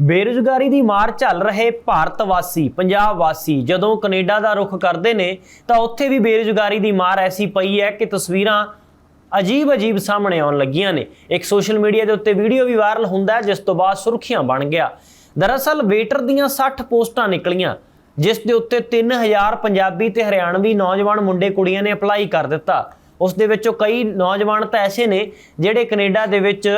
ਬੇਰੁਜ਼ਗਾਰੀ ਦੀ ਮਾਰ ਝੱਲ ਰਹੇ ਭਾਰਤ ਵਾਸੀ, ਪੰਜਾਬ ਵਾਸੀ ਜਦੋਂ ਕੈਨੇਡਾ ਦਾ ਰੁਖ ਕਰਦੇ ਨੇ, ਤਾਂ ਉੱਥੇ ਵੀ ਬੇਰੁਜ਼ਗਾਰੀ ਦੀ ਮਾਰ ਐਸੀ ਪਈ ਹੈ ਕਿ ਤਸਵੀਰਾਂ ਅਜੀਬ-ਅਜੀਬ ਸਾਹਮਣੇ ਆਉਣ ਲੱਗੀਆਂ ਨੇ। ਇੱਕ ਸੋਸ਼ਲ ਮੀਡੀਆ ਦੇ ਉੱਤੇ ਵੀਡੀਓ ਵੀ ਵਾਇਰਲ ਹੁੰਦਾ ਹੈ, ਜਿਸ ਤੋਂ ਬਾਅਦ ਸੁਰਖੀਆਂ ਬਣ ਗਿਆ। ਦਰਅਸਲ ਵੇਟਰ ਦੀਆਂ 60 ਪੋਸਟਾਂ ਨਿਕਲੀਆਂ, ਜਿਸ ਦੇ ਉੱਤੇ 3000 ਪੰਜਾਬੀ ਤੇ ਹਰਿਆਣਵੀ ਨੌਜਵਾਨ ਮੁੰਡੇ ਕੁੜੀਆਂ ਨੇ ਅਪਲਾਈ ਕਰ ਦਿੱਤਾ। ਉਸ ਦੇ ਵਿੱਚੋਂ ਕਈ ਨੌਜਵਾਨ ਤਾਂ ਐਸੇ ਨੇ, ਜਿਹੜੇ ਕੈਨੇਡਾ ਦੇ ਵਿੱਚ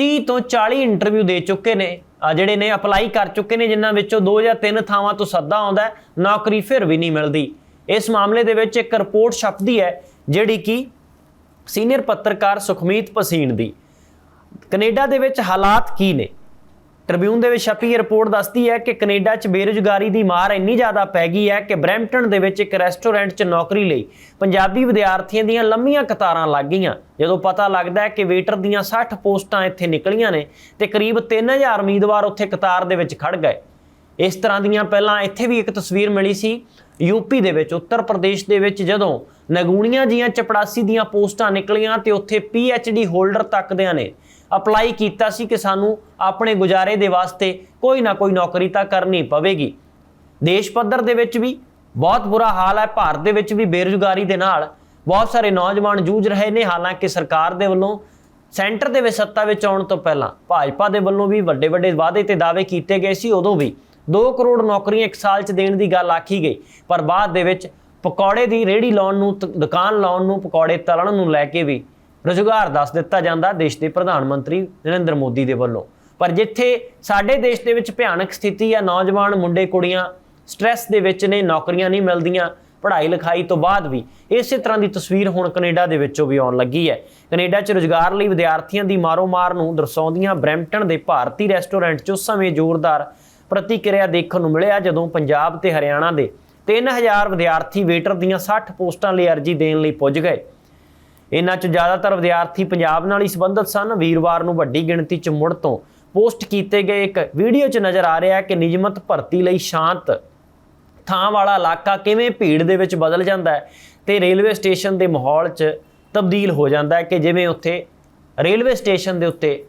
30 ਤੋਂ 40 ਇੰਟਰਵਿਊ ਦੇ ਚੁੱਕੇ ਨੇ। ਜਿਹੜੇ ਨੇ ਅਪਲਾਈ ਕਰ ਚੁੱਕੇ ਨੇ, ਜਿਨ੍ਹਾਂ ਵਿੱਚੋਂ ਦੋ ਜਾਂ ਤਿੰਨ ਥਾਵਾਂ ਤੋਂ ਸੱਦਾ ਆਉਂਦਾ ਨੌਕਰੀ ਫਿਰ ਵੀ ਨਹੀਂ ਮਿਲਦੀ। ਇਸ ਮਾਮਲੇ ਦੇ ਵਿੱਚ ਇੱਕ ਰਿਪੋਰਟ ਛਪਦੀ ਹੈ, ਜਿਹੜੀ ਕਿ ਸੀਨੀਅਰ ਪੱਤਰਕਾਰ ਸੁਖਮੀਤ ਪਸੀਨ ਦੀ। ਕੈਨੇਡਾ ਦੇ ਵਿੱਚ ਹਾਲਾਤ ਕੀ ਨੇ? ਟ੍ਰਿਬਿਊਨ ਦੇ ਵਿੱਚ ਛਪੀ ਰਿਪੋਰਟ ਦੱਸਦੀ ਹੈ ਕਿ ਕੈਨੇਡਾ 'ਚ ਬੇਰੁਜ਼ਗਾਰੀ ਦੀ ਮਾਰ ਇੰਨੀ ਜ਼ਿਆਦਾ ਪੈ ਗਈ ਹੈ ਕਿ ਬਰੈਂਪਟਨ ਦੇ ਵਿੱਚ ਇੱਕ ਰੈਸਟੋਰੈਂਟ 'ਚ ਨੌਕਰੀ ਲਈ ਪੰਜਾਬੀ ਵਿਦਿਆਰਥੀਆਂ ਦੀਆਂ ਲੰਮੀਆਂ ਕਤਾਰਾਂ ਲੱਗ ਗਈਆਂ। ਜਦੋਂ ਪਤਾ ਲੱਗਦਾ ਹੈ ਕਿ ਵੇਟਰ ਦੀਆਂ 60 ਪੋਸਟਾਂ ਇੱਥੇ ਨਿਕਲੀਆਂ ਨੇ ਤੇ ਕਰੀਬ 3000 ਉਮੀਦਵਾਰ ਉੱਥੇ ਕਤਾਰ ਦੇ ਵਿੱਚ ਖੜ ਗਏ। ਇਸ ਤਰ੍ਹਾਂ ਦੀਆਂ ਪਹਿਲਾਂ ਇੱਥੇ ਵੀ ਇੱਕ ਤਸਵੀਰ ਮਿਲੀ ਸੀ। ਯੂਪੀ ਦੇ ਵਿੱਚ, ਉੱਤਰ ਪ੍ਰਦੇਸ਼ ਦੇ ਵਿੱਚ ਜਦੋਂ ਨਗੂਣੀਆਂ ਜੀਆਂ ਚਪੜਾਸੀ ਦੀਆਂ ਪੋਸਟਾਂ ਨਿਕਲੀਆਂ ਤੇ ਉੱਥੇ ਪੀ ਐਚ ਡੀ ਹੋਲਡਰ ਤੱਕਦਿਆਂ ਨੇ ਅਪਲਾਈ ਕੀਤਾ ਸੀ ਕਿ ਸਾਨੂੰ ਆਪਣੇ ਗੁਜ਼ਾਰੇ ਦੇ ਵਾਸਤੇ ਕੋਈ ਨਾ ਕੋਈ ਨੌਕਰੀ ਤਾਂ ਕਰਨੀ ਪਵੇਗੀ। ਦੇਸ਼ ਪੱਧਰ ਦੇ ਵਿੱਚ ਵੀ ਬਹੁਤ ਬੁਰਾ ਹਾਲ ਹੈ। ਭਾਰਤ ਦੇ ਵਿੱਚ ਵੀ ਬੇਰੁਜ਼ਗਾਰੀ ਦੇ ਨਾਲ ਬਹੁਤ ਸਾਰੇ ਨੌਜਵਾਨ ਜੂਝ ਰਹੇ ਨੇ। ਹਾਲਾਂਕਿ ਸਰਕਾਰ ਦੇ ਵੱਲੋਂ ਸੈਂਟਰ ਦੇ ਵਿੱਚ ਸੱਤਾ ਵਿੱਚ ਆਉਣ ਤੋਂ ਪਹਿਲਾਂ ਭਾਜਪਾ ਦੇ ਵੱਲੋਂ ਵੀ ਵੱਡੇ ਵੱਡੇ ਵਾਅਦੇ ਤੇ ਦਾਅਵੇ ਕੀਤੇ ਗਏ ਸੀ। ਉਦੋਂ ਵੀ 2 ਕਰੋੜ ਨੌਕਰੀਆਂ ਇੱਕ ਸਾਲ 'ਚ ਦੇਣ ਦੀ ਗੱਲ ਆਖੀ ਗਈ। ਪਰ ਬਾਅਦ ਦੇ ਵਿੱਚ ਪਕੌੜੇ ਦੀ ਰੇੜੀ ਲਾਉਣ ਨੂੰ ਤ- ਦੁਕਾਨ ਲਾਉਣ ਨੂੰ, ਪਕੌੜੇ ਤਲਣ ਨੂੰ ਲੈ ਕੇ ਵੀ ਰੁਜ਼ਗਾਰ ਦੱਸ ਦਿੱਤਾ ਜਾਂਦਾ ਦੇਸ਼ ਦੇ ਪ੍ਰਧਾਨ ਮੰਤਰੀ ਨਰਿੰਦਰ ਮੋਦੀ ਦੇ ਵੱਲੋਂ। ਪਰ ਜਿੱਥੇ ਸਾਡੇ ਦੇਸ਼ ਦੇ ਵਿੱਚ ਭਿਆਨਕ ਸਥਿਤੀ ਆ, ਨੌਜਵਾਨ ਮੁੰਡੇ, ਕੁੜੀਆਂ ਸਟ੍ਰੈਸ ਦੇ ਵਿੱਚ ਨੇ, ਨੌਕਰੀਆਂ ਨਹੀਂ ਮਿਲਦੀਆਂ, ਪੜ੍ਹਾਈ ਲਿਖਾਈ ਤੋਂ ਬਾਅਦ ਵੀ ਇਸੇ ਤਰ੍ਹਾਂ ਦੀ ਤਸਵੀਰ ਹੁਣ ਕੈਨੇਡਾ ਦੇ ਵਿੱਚੋਂ ਵੀ ਆਉਣ ਲੱਗੀ ਹੈ। ਕੈਨੇਡਾ 'ਚ ਰੁਜ਼ਗਾਰ ਲਈ ਵਿਦਿਆਰਥੀਆਂ ਦੀ ਮਾਰੋ-ਮਾਰ ਨੂੰ ਦਰਸਾਉਂਦੀਆਂ ਬਰੈਂਪਟਨ ਦੇ ਭਾਰਤੀ ਰੈਸਟੋਰੈਂਟ 'ਚ ਉਸ ਸਮੇਂ ਜ਼ੋਰਦਾਰ ਪ੍ਰਤੀਕਿਰਿਆ ਦੇਖਣ ਨੂੰ ਮਿਲਿਆ, ਜਦੋਂ ਪੰਜਾਬ ਤੇ ਹਰਿਆਣਾ ਦੇ 3000 ਵਿਦਿਆਰਥੀ ਵੇਟਰ ਦੀਆਂ 60 ਪੋਸਟਾਂ ਲਈ ਅਰਜ਼ੀ ਦੇਣ ਲਈ ਪੁੱਜ ਗਏ। ਇਹਨਾਂ 'ਚ ਜ਼ਿਆਦਾਤਰ ਵਿਦਿਆਰਥੀ ਪੰਜਾਬ ਨਾਲ ਹੀ ਸੰਬੰਧਿਤ ਸਨ। ਵੀਰਵਾਰ ਨੂੰ ਵੱਡੀ ਗਿਣਤੀ 'ਚ ਮੁੜ ਤੋਂ ਪੋਸਟ ਕੀਤੇ ਗਏ ਇੱਕ ਵੀਡੀਓ 'ਚ ਨਜ਼ਰ ਆ ਰਿਹਾ ਹੈ ਕਿ ਨਿਯਮਤ ਭਰਤੀ ਲਈ ਸ਼ਾਂਤ ਥਾਂ ਵਾਲਾ ਇਲਾਕਾ ਕਿਵੇਂ ਭੀੜ ਦੇ ਵਿੱਚ ਬਦਲ ਜਾਂਦਾ ਹੈ ਤੇ ਰੇਲਵੇ ਸਟੇਸ਼ਨ ਦੇ ਮਾਹੌਲ 'ਚ ਤਬਦੀਲ ਹੋ ਜਾਂਦਾ ਹੈ ਕਿ ਜਿਵੇਂ ਉੱਥੇ ਰੇਲਵੇ ਸਟੇਸ਼ਨ ਦੇ ਉੱਤੇ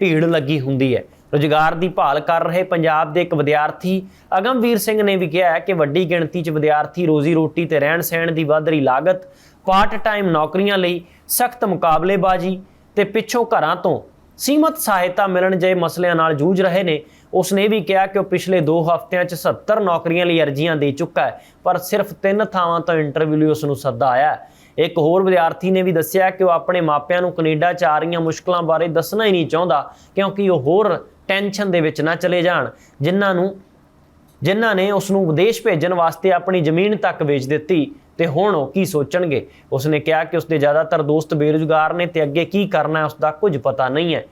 ਭੀੜ ਲੱਗੀ ਹੁੰਦੀ ਹੈ। ਰੁਜ਼ਗਾਰ ਦੀ ਭਾਲ ਕਰ ਰਹੇ ਪੰਜਾਬ ਦੇ ਇੱਕ ਵਿਦਿਆਰਥੀ ਅਗਮਵੀਰ ਸਿੰਘ ਨੇ ਵੀ ਕਿਹਾ ਹੈ ਕਿ ਵੱਡੀ ਗਿਣਤੀ 'ਚ ਵਿਦਿਆਰਥੀ ਰੋਜ਼ੀ ਰੋਟੀ ਤੇ ਰਹਿਣ ਸਹਿਣ ਦੀ ਵੱਧ ਰਹੀ ਲਾਗਤ ਪਾਰਟ ਟਾਈਮ ਨੌਕਰੀਆਂ ਲਈ ਸਖਤ ਮੁਕਾਬਲੇਬਾਜ਼ੀ ਤੇ ਪਿੱਛੋਂ ਘਰਾਂ ਤੋਂ ਸੀਮਤ ਸਹਾਇਤਾ ਮਿਲਣ ਜਿਹੇ ਮਸਲਿਆਂ ਨਾਲ ਜੂਝ ਰਹੇ ਨੇ ਉਸ ਨੇ ਵੀ ਕਿਹਾ ਕਿ ਉਹ ਪਿਛਲੇ 2 ਹਫ਼ਤਿਆਂ 'ਚ 70 ਨੌਕਰੀਆਂ ਲਈ ਅਰਜ਼ੀਆਂ ਦੇ ਚੁੱਕਾ ਹੈ, ਪਰ ਸਿਰਫ 3 ਥਾਵਾਂ ਤੋਂ ਇੰਟਰਵਿਊ ਲਈ ਉਸ ਨੂੰ ਸੱਦਾ ਆਇਆ ਹੈ। ਇੱਕ ਹੋਰ ਵਿਦਿਆਰਥੀ ਨੇ ਵੀ ਦੱਸਿਆ ਕਿ ਉਹ ਆਪਣੇ ਮਾਪਿਆਂ ਨੂੰ ਕੈਨੇਡਾ 'ਚ ਆ ਰਹੀਆਂ ਮੁਸ਼ਕਲਾਂ ਬਾਰੇ ਦੱਸਣਾ ਹੀ ਨਹੀਂ ਚਾਹੁੰਦਾ, ਕਿਉਂਕਿ ਉਹ ਹੋਰ ਟੈਨਸ਼ਨ ਦੇ ਵਿੱਚ ਨਾ ਚਲੇ ਜਾਣ, ਜਿਨ੍ਹਾਂ ਨੂੰ ਜਿਨ੍ਹਾਂ ਨੇ ਉਸ ਨੂੰ ਵਿਦੇਸ਼ ਭੇਜਣ ਵਾਸਤੇ ਆਪਣੀ ਜ਼ਮੀਨ ਤੱਕ ਵੇਚ ਦਿੱਤੀ। ਤੇ ਹੁਣ ਉਹ ਕੀ ਸੋਚਣਗੇ? ਉਸਨੇ ਕਿਹਾ ਕਿ ਉਸਦੇ ਜ਼ਿਆਦਾਤਰ ਦੋਸਤ ਬੇਰੁਜ਼ਗਾਰ ਨੇ ਤੇ ਅੱਗੇ ਕੀ ਕਰਨਾ ਹੈ ਉਸ ਕੁਝ ਪਤਾ ਨਹੀਂ ਹੈ।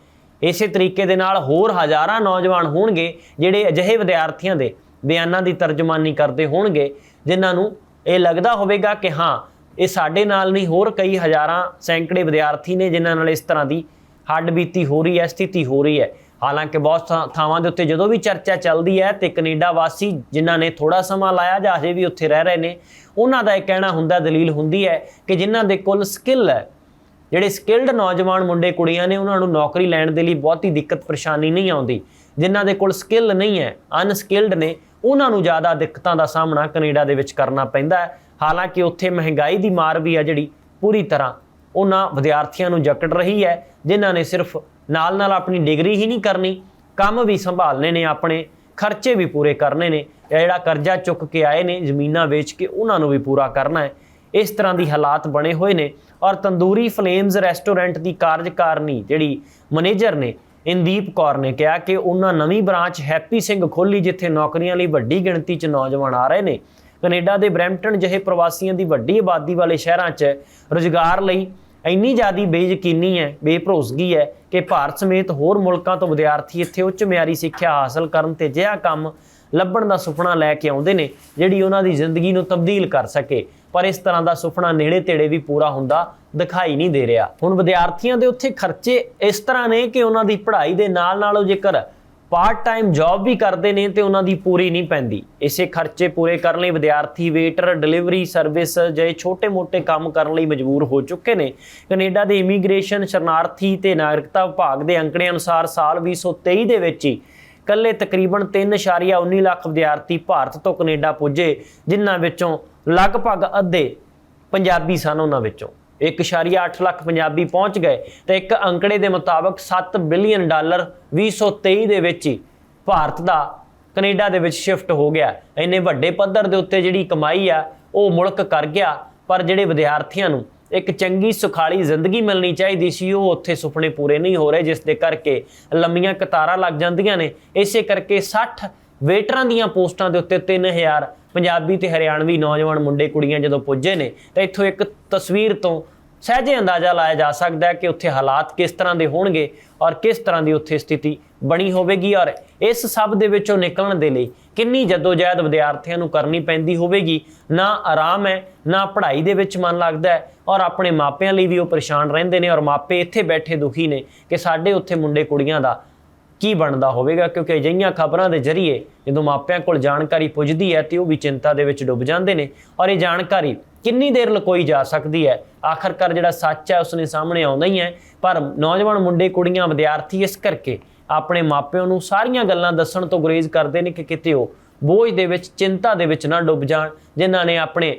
ਇਸੇ ਤਰੀਕੇ ਦੇ ਨਾਲ ਹੋਰ ਹਜ਼ਾਰਾਂ ਨੌਜਵਾਨ ਹੋਣਗੇ ਜਿਹੜੇ ਅਜਿਹੇ ਵਿਦਿਆਰਥੀਆਂ ਦੇ ਬਿਆਨਾਂ ਦੀ ਤਰਜਮਾਨੀ ਕਰਦੇ ਹੋਣਗੇ, ਜਿਨ੍ਹਾਂ ਨੂੰ ਇਹ ਲੱਗਦਾ ਹੋਵੇਗਾ ਕਿ ਹਾਂ, ਇਹ ਸਾਡੇ ਨਾਲ ਨਹੀਂ, ਹੋਰ ਕਈ ਹਜ਼ਾਰਾਂ ਸੈਂਕੜੇ ਵਿਦਿਆਰਥੀ ਨੇ ਜਿਨ੍ਹਾਂ ਨਾਲ ਇਸ ਤਰ੍ਹਾਂ ਦੀ ਹੱਡ ਬੀਤੀ ਹੋ ਰਹੀ ਹੈ, ਸਥਿਤੀ ਹੋ ਰਹੀ ਹੈ। ਹਾਲਾਂਕਿ ਬਹੁਤ ਥਾਂ- ਥਾਵਾਂ ਦੇ ਉੱਤੇ ਜਦੋਂ ਵੀ ਚਰਚਾ ਚੱਲਦੀ ਹੈ ਤੇ ਕੈਨੇਡਾ ਵਾਸੀ ਜਿਨ੍ਹਾਂ ਨੇ ਥੋੜਾ ਸਮਾਂ ਲਾਇਆ ਜਾਂ ਅਜੇ ਵੀ ਉੱਥੇ ਰਹਿ ਰਹੇ ਨੇ, ਉਹਨਾਂ ਦਾ ਇਹ ਕਹਿਣਾ ਹੁੰਦਾ, ਦਲੀਲ ਹੁੰਦੀ ਹੈ ਕਿ ਜਿਨ੍ਹਾਂ ਦੇ ਕੋਲ ਸਕਿੱਲ ਹੈ, ਜਿਹੜੇ ਸਕਿਲਡ ਨੌਜਵਾਨ ਮੁੰਡੇ ਕੁੜੀਆਂ ਨੇ, ਉਹਨਾਂ ਨੂੰ ਨੌਕਰੀ ਲੈਣ ਦੇ ਲਈ ਬਹੁਤੀ ਦਿੱਕਤ ਪਰੇਸ਼ਾਨੀ ਨਹੀਂ ਆਉਂਦੀ। ਜਿਨ੍ਹਾਂ ਦੇ ਕੋਲ ਸਕਿੱਲ ਨਹੀਂ ਹੈ, ਅਨਸਕਿਲਡ ਨੇ, ਉਹਨਾਂ ਨੂੰ ਜ਼ਿਆਦਾ ਦਿੱਕਤਾਂ ਦਾ ਸਾਹਮਣਾ ਕੈਨੇਡਾ ਦੇ ਵਿੱਚ ਕਰਨਾ ਪੈਂਦਾ ਹੈ। ਹਾਲਾਂਕਿ ਉੱਥੇ ਮਹਿੰਗਾਈ ਦੀ ਮਾਰ ਵੀ ਹੈ ਜਿਹੜੀ ਪੂਰੀ ਤਰ੍ਹਾਂ ਉਹਨਾਂ ਵਿਦਿਆਰਥੀਆਂ ਨੂੰ ਜਕੜ ਰਹੀ ਹੈ, ਜਿਨ੍ਹਾਂ ਨੇ ਸਿਰਫ ਨਾਲ-ਨਾਲ ਆਪਣੀ ਡਿਗਰੀ ਹੀ ਨਹੀਂ ਕਰਨੀ, ਕੰਮ ਵੀ ਸੰਭਾਲਨੇ ਨੇ ਆਪਣੇ, ਖਰਚੇ ਵੀ ਪੂਰੇ ਕਰਨੇ ਨੇ ਜਿਹੜਾ ਕਰਜ਼ਾ ਚੁੱਕ ਕੇ ਆਏ ਨੇ, ਜ਼ਮੀਨਾਂ ਵੇਚ ਕੇ ਉਹਨਾਂ ਨੂੰ ਵੀ ਪੂਰਾ ਕਰਨਾ ਹੈ। ਇਸ ਤਰ੍ਹਾਂ ਦੀ ਹਾਲਾਤ ਬਣੇ ਹੋਏ ਨੇ ਔਰ ਤੰਦੂਰੀ ਫਲੇਮਸ ਰੈਸਟੋਰੈਂਟ ਦੀ ਕਾਰਜਕਾਰਨੀ ਜਿਹੜੀ ਮੈਨੇਜਰ ਨੇ ਇਨਦੀਪ ਕੌਰ ਨੇ ਕਿਹਾ ਕਿ ਉਹਨਾਂ ਨਵੀਂ ਬ੍ਰਾਂਚ ਹੈਪੀ ਸਿੰਘ ਖੋਲੀ, ਜਿੱਥੇ ਨੌਕਰੀਆਂ ਲਈ ਵੱਡੀ ਗਿਣਤੀ 'ਚ ਨੌਜਵਾਨ ਆ ਰਹੇ ਨੇ। ਕੈਨੇਡਾ ਦੇ ਬਰੈਂਪਟਨ ਜਿਹੇ ਪ੍ਰਵਾਸੀਆਂ ਦੀ ਵੱਡੀ ਆਬਾਦੀ ਵਾਲੇ ਸ਼ਹਿਰਾਂ 'ਚ ਰੁਜ਼ਗਾਰ ਲਈ ਇੰਨੀ ਜ਼ਿਆਦੀ ਬੇਯਕੀਨੀ ਹੈ, ਬੇਭਰੋਸਗੀ ਹੈ ਕਿ ਭਾਰਤ ਸਮੇਤ ਹੋਰ ਮੁਲਕਾਂ ਤੋਂ ਵਿਦਿਆਰਥੀ ਇੱਥੇ ਉੱਚ ਮਿਆਰੀ ਸਿੱਖਿਆ ਹਾਸਲ ਕਰਨ ਤੇ ਜਿਹਾ ਕੰਮ ਲੱਭਣ ਦਾ ਸੁਪਨਾ ਲੈ ਕੇ ਆਉਂਦੇ ਨੇ, ਜਿਹੜੀ ਉਹਨਾਂ ਦੀ ਜ਼ਿੰਦਗੀ ਨੂੰ ਤਬਦੀਲ ਕਰ ਸਕੇ। ਪਰ ਇਸ ਤਰ੍ਹਾਂ ਦਾ ਸੁਪਨਾ ਨੇੜੇ ਤੇੜੇ ਵੀ ਪੂਰਾ ਹੁੰਦਾ ਦਿਖਾਈ ਨਹੀਂ ਦੇ ਰਿਹਾ। ਹੁਣ ਵਿਦਿਆਰਥੀਆਂ ਦੇ ਉੱਥੇ ਖਰਚੇ ਇਸ ਤਰ੍ਹਾਂ ਨੇ ਕਿ ਉਹਨਾਂ ਦੀ ਪੜ੍ਹਾਈ ਦੇ ਨਾਲ ਨਾਲ ਜੇਕਰ ਪਾਰਟ ਟਾਈਮ ਜੌਬ ਵੀ ਕਰਦੇ ਨੇ ਤੇ ਉਹਨਾਂ ਦੀ ਪੂਰੀ ਨਹੀਂ ਪੈਂਦੀ। ਇਸੇ ਖਰਚੇ ਪੂਰੇ ਕਰਨ ਲਈ ਵਿਦਿਆਰਥੀ ਵੇਟਰ ਡਿਲੀਵਰੀ ਸਰਵਿਸ ਜਿਹੇ ਛੋਟੇ-ਮੋਟੇ ਕੰਮ ਕਰਨ ਲਈ ਮਜਬੂਰ ਹੋ ਚੁੱਕੇ ਨੇ। ਕੈਨੇਡਾ ਦੇ ਇਮੀਗ੍ਰੇਸ਼ਨ ਸ਼ਰਨਾਰਥੀ ਤੇ ਨਾਗਰਿਕਤਾ ਵਿਭਾਗ ਦੇ ਅੰਕੜੇ ਅਨੁਸਾਰ ਸਾਲ 2023 ਦੇ ਵਿੱਚ ਹੀ ਕੱਲੇ ਤਕਰੀਬਨ 3.19 ਲੱਖ ਵਿਦਿਆਰਥੀ ਭਾਰਤ ਤੋਂ ਕੈਨੇਡਾ ਪੁੱਜੇ, ਜਿਨ੍ਹਾਂ ਵਿੱਚੋਂ ਲਗਭਗ ਅੱਧੇ ਪੰਜਾਬੀ ਸਨ ਉਹਨਾਂ ਵਿੱਚੋਂ। 1.8 ਲੱਖ ਪੰਜਾਬੀ ਪਹੁੰਚ ਗਏ ਤੇ ਇੱਕ ਅੰਕੜੇ ਦੇ ਮੁਤਾਬਕ 7 ਬਿਲੀਅਨ ਡਾਲਰ 2023 ਦੇ ਵਿੱਚ ਹੀ ਭਾਰਤ ਦਾ ਕੈਨੇਡਾ ਦੇ ਵਿੱਚ ਸ਼ਿਫਟ ਹੋ ਗਿਆ। ਇੰਨੇ ਵੱਡੇ ਪੱਧਰ ਦੇ ਉੱਤੇ ਜਿਹੜੀ ਕਮਾਈ ਆ, ਉਹ ਮੁਲਕ ਕਰ ਗਿਆ, ਪਰ ਜਿਹੜੇ ਵਿਦਿਆਰਥੀਆਂ ਨੂੰ ਇੱਕ ਚੰਗੀ, ਸੁਖਾਲੀ ਜ਼ਿੰਦਗੀ ਮਿਲਣੀ ਚਾਹੀਦੀ ਸੀ, ਉਹ ਉੱਥੇ ਸੁਪਨੇ ਪੂਰੇ ਨਹੀਂ ਹੋ ਰਹੇ, ਜਿਸ ਦੇ ਕਰਕੇ ਲੰਮੀਆਂ ਕਤਾਰਾਂ ਲੱਗ ਜਾਂਦੀਆਂ ਨੇ। ਇਸੇ ਕਰਕੇ 60 ਵੇਟਰਾਂ ਦੀਆਂ ਪੋਸਟਾਂ ਦੇ ਉੱਤੇ 3000 ਪੰਜਾਬੀ ਤੇ ਹਰਿਆਣਵੀ ਨੌਜਵਾਨ ਮੁੰਡੇ ਕੁੜੀਆਂ ਜਦੋਂ ਪੁੱਜੇ ਨੇ ਤਾਂ ਇੱਥੋਂ ਇੱਕ ਤਸਵੀਰ ਤੋਂ ਸਹਿਜੇ ਅੰਦਾਜ਼ਾ ਲਾਇਆ ਜਾ ਸਕਦਾ ਹੈ ਕਿ ਉੱਥੇ ਹਾਲਾਤ ਕਿਸ ਤਰ੍ਹਾਂ ਦੇ ਹੋਣਗੇ ਔਰ ਕਿਸ ਤਰ੍ਹਾਂ ਦੀ ਉੱਥੇ ਸਥਿਤੀ ਬਣੀ ਹੋਵੇਗੀ ਔਰ ਇਸ ਸਭ ਦੇ ਵਿੱਚੋਂ ਨਿਕਲਣ ਦੇ ਲਈ ਕਿੰਨੀ ਜਦੋਜਹਿਦ ਵਿਦਿਆਰਥੀਆਂ ਨੂੰ ਕਰਨੀ ਪੈਂਦੀ ਹੋਵੇਗੀ? ਨਾ ਆਰਾਮ ਹੈ, ਨਾ ਪੜ੍ਹਾਈ ਦੇ ਵਿੱਚ ਮਨ ਲੱਗਦਾ ਹੈ ਔਰ ਆਪਣੇ ਮਾਪਿਆਂ ਲਈ ਵੀ ਉਹ ਪਰੇਸ਼ਾਨ ਰਹਿੰਦੇ ਨੇ ਔਰ ਮਾਪੇ ਇੱਥੇ ਬੈਠੇ ਦੁਖੀ ਨੇ ਕਿ ਸਾਡੇ ਉੱਥੇ ਮੁੰਡੇ ਕੁੜੀਆਂ ਦਾ ਕੀ ਬਣਦਾ ਹੋਵੇਗਾ? ਕਿਉਂਕਿ ਅਜਿਹੀਆਂ ਖਬਰਾਂ ਦੇ ਜ਼ਰੀਏ ਜਦੋਂ ਮਾਪਿਆਂ ਕੋਲ ਜਾਣਕਾਰੀ ਪੁੱਜਦੀ ਹੈ ਤੇ ਉਹ ਵੀ ਚਿੰਤਾ ਦੇ ਵਿੱਚ ਡੁੱਬ ਜਾਂਦੇ ਨੇ ਔਰ ਇਹ ਜਾਣਕਾਰੀ ਕਿੰਨੀ ਦੇਰ ਲਕੋਈ ਜਾ ਸਕਦੀ ਹੈ? ਆਖਰਕਾਰ ਜਿਹੜਾ ਸੱਚ ਹੈ, ਉਸਨੇ ਸਾਹਮਣੇ ਆਉਂਦਾ ਹੀ ਹੈ। ਪਰ ਨੌਜਵਾਨ ਮੁੰਡੇ, ਕੁੜੀਆਂ, ਵਿਦਿਆਰਥੀ ਇਸ ਕਰਕੇ ਆਪਣੇ ਮਾਪਿਆਂ ਨੂੰ ਸਾਰੀਆਂ ਗੱਲਾਂ ਦੱਸਣ ਤੋਂ ਗੁਰੇਜ਼ ਕਰਦੇ ਨੇ ਕਿ ਕਿਤੇ ਉਹ ਬੋਝ ਦੇ ਵਿੱਚ, ਚਿੰਤਾ ਦੇ ਵਿੱਚ ਨਾ ਡੁੱਬ ਜਾਣ। ਜਿਨ੍ਹਾਂ ਨੇ ਆਪਣੇ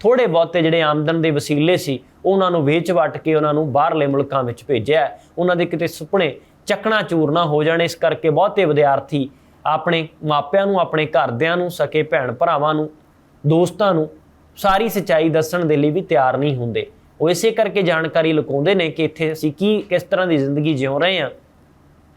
ਥੋੜੇ ਬਹੁਤੇ ਜਿਹੜੇ ਆਮਦਨ ਦੇ ਵਸੀਲੇ ਸੀ, ਉਹਨਾਂ ਨੂੰ ਵੇਚ ਵਟ ਕੇ ਉਹਨਾਂ ਨੂੰ ਬਾਹਰਲੇ ਮੁਲਕਾਂ ਵਿੱਚ ਭੇਜਿਆ ਉਹਨਾਂ ਦੇ ਕਿਤੇ ਸੁਪਨੇ ਚੱਕਣਾ ਚੂਰ ਨਾ ਹੋ ਜਾਣ, ਇਸ ਕਰਕੇ ਬਹੁਤੇ ਵਿਦਿਆਰਥੀ ਆਪਣੇ ਮਾਪਿਆਂ ਨੂੰ, ਆਪਣੇ ਘਰਦਿਆਂ ਨੂੰ, ਸਕੇ ਭੈਣ ਭਰਾਵਾਂ ਨੂੰ, ਦੋਸਤਾਂ ਨੂੰ ਸਾਰੀ ਸੱਚਾਈ ਦੱਸਣ ਦੇ ਲਈ ਵੀ ਤਿਆਰ ਨਹੀਂ ਹੁੰਦੇ। ਉਹ ਇਸੇ ਕਰਕੇ ਜਾਣਕਾਰੀ ਲੁਕਾਉਂਦੇ ਨੇ ਕਿ ਇੱਥੇ ਅਸੀਂ ਕੀ, ਕਿਸ ਤਰ੍ਹਾਂ ਦੀ ਜ਼ਿੰਦਗੀ ਜਿਉ ਰਹੇ ਹਾਂ।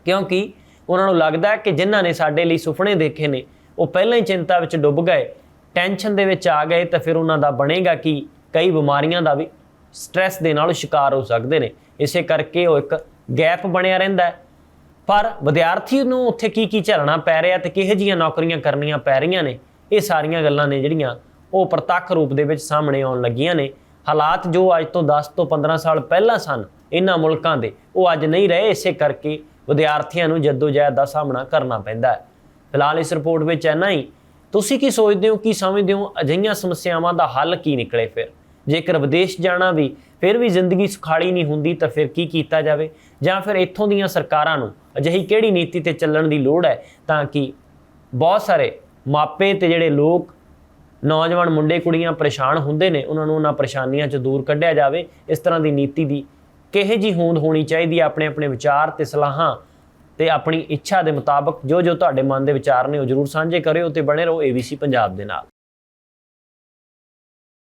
ਕਿਉਂਕਿ ਉਹਨਾਂ ਨੂੰ ਲੱਗਦਾ ਹੈ ਕਿ ਜਿਨ੍ਹਾਂ ਨੇ ਸਾਡੇ ਲਈ ਸੁਪਨੇ ਦੇਖੇ ਨੇ, ਉਹ ਪਹਿਲਾਂ ਹੀ ਚਿੰਤਾ ਵਿੱਚ ਡੁੱਬ ਗਏ, ਟੈਨਸ਼ਨ ਦੇ ਵਿੱਚ ਆ ਗਏ ਤਾਂ ਫਿਰ ਉਹਨਾਂ ਦਾ ਬਣੇਗਾ ਕਿ? ਕਈ ਬਿਮਾਰੀਆਂ ਦਾ ਵੀ ਸਟ੍ਰੈਸ ਦੇ ਨਾਲ ਸ਼ਿਕਾਰ ਹੋ ਸਕਦੇ ਨੇ। ਇਸੇ ਕਰਕੇ ਉਹ ਇੱਕ ਗੈਪ ਬਣਿਆ ਰਹਿੰਦਾ ਪਰ ਵਿਦਿਆਰਥੀ ਨੂੰ ਉੱਥੇ ਕੀ ਕੀ ਝੱਲਣਾ ਪੈ ਰਿਹਾ ਤੇ ਕਿਹੋ ਜੀਆਂ ਨੌਕਰੀਆਂ ਕਰਨੀਆਂ ਪੈ ਰਹੀਆਂ ਨੇ, ਇਹ ਸਾਰੀਆਂ ਗੱਲਾਂ ਨੇ ਜਿਹੜੀਆਂ ਉਹ ਪ੍ਰਤੱਖ ਰੂਪ ਦੇ ਵਿੱਚ ਸਾਹਮਣੇ ਆਉਣ ਲੱਗੀਆਂ ਨੇ। ਹਾਲਾਤ ਜੋ ਅੱਜ ਤੋਂ 10 ਤੋਂ 15 ਸਾਲ ਪਹਿਲਾਂ ਸਨ ਇਹਨਾਂ ਮੁਲਕਾਂ ਦੇ, ਉਹ ਅੱਜ ਨਹੀਂ ਰਹੇ, ਇਸੇ ਕਰਕੇ ਵਿਦਿਆਰਥੀਆਂ ਨੂੰ ਜਦੋਜਹਿਦ ਦਾ ਸਾਹਮਣਾ ਕਰਨਾ ਪੈਂਦਾ ਹੈ। ਫਿਲਹਾਲ ਇਸ ਰਿਪੋਰਟ ਵਿੱਚ ਇੰਨਾ ਹੀ। ਤੁਸੀਂ ਕੀ ਸੋਚਦੇ ਹੋ, ਕੀ ਸਮਝਦੇ ਹੋ, ਅਜਿਹੀਆਂ ਸਮੱਸਿਆਵਾਂ ਦਾ ਹੱਲ ਕੀ ਨਿਕਲੇ ਫਿਰ? ਜੇਕਰ ਵਿਦੇਸ਼ ਜਾਣਾ ਵੀ, ਫਿਰ ਵੀ ਜ਼ਿੰਦਗੀ ਸੁਖਾਲੀ ਨਹੀਂ ਹੁੰਦੀ ਤਾਂ ਫਿਰ ਕੀ ਕੀਤਾ ਜਾਵੇ? ਜਾਂ ਫਿਰ ਇੱਥੋਂ ਦੀਆਂ ਸਰਕਾਰਾਂ ਨੂੰ ਅਜਿਹੀ ਕਿਹੜੀ ਨੀਤੀ ਤੇ ਚੱਲਣ ਦੀ ਲੋੜ ਹੈ ਤਾਂ ਕਿ ਬਹੁਤ ਸਾਰੇ ਮਾਪੇ ਤੇ ਜਿਹੜੇ ਲੋਕ, ਨੌਜਵਾਨ ਮੁੰਡੇ, ਕੁੜੀਆਂ ਪਰੇਸ਼ਾਨ ਹੁੰਦੇ ਨੇ, ਉਹਨਾਂ ਨੂੰ ਉਹਨਾਂ ਪਰੇਸ਼ਾਨੀਆਂ ਤੋਂ ਦੂਰ ਕੱਢਿਆ ਜਾਵੇ। ਇਸ ਤਰ੍ਹਾਂ ਦੀ ਨੀਤੀ ਦੀ ਕਿਹੇ ਜੀ ਹੋਂਦ ਹੋਣੀ ਚਾਹੀਦੀ ਹੈ ਆਪਣੇ ਆਪਣੇ ਵਿਚਾਰ ਤੇ ਸਲਾਹਾਂ ਤੇ ਆਪਣੀ ਇੱਛਾ ਦੇ ਮੁਤਾਬਕ? ਜੋ ਜੋ ਤੁਹਾਡੇ ਮਨ ਦੇ ਵਿਚਾਰ ਨੇ ਉਹ ਜਰੂਰ ਸਾਂਝੇ ਕਰਿਓ ਤੇ ਬਣੇ ਰਹੋ ABC ਪੰਜਾਬ ਦੇ ਨਾਲ।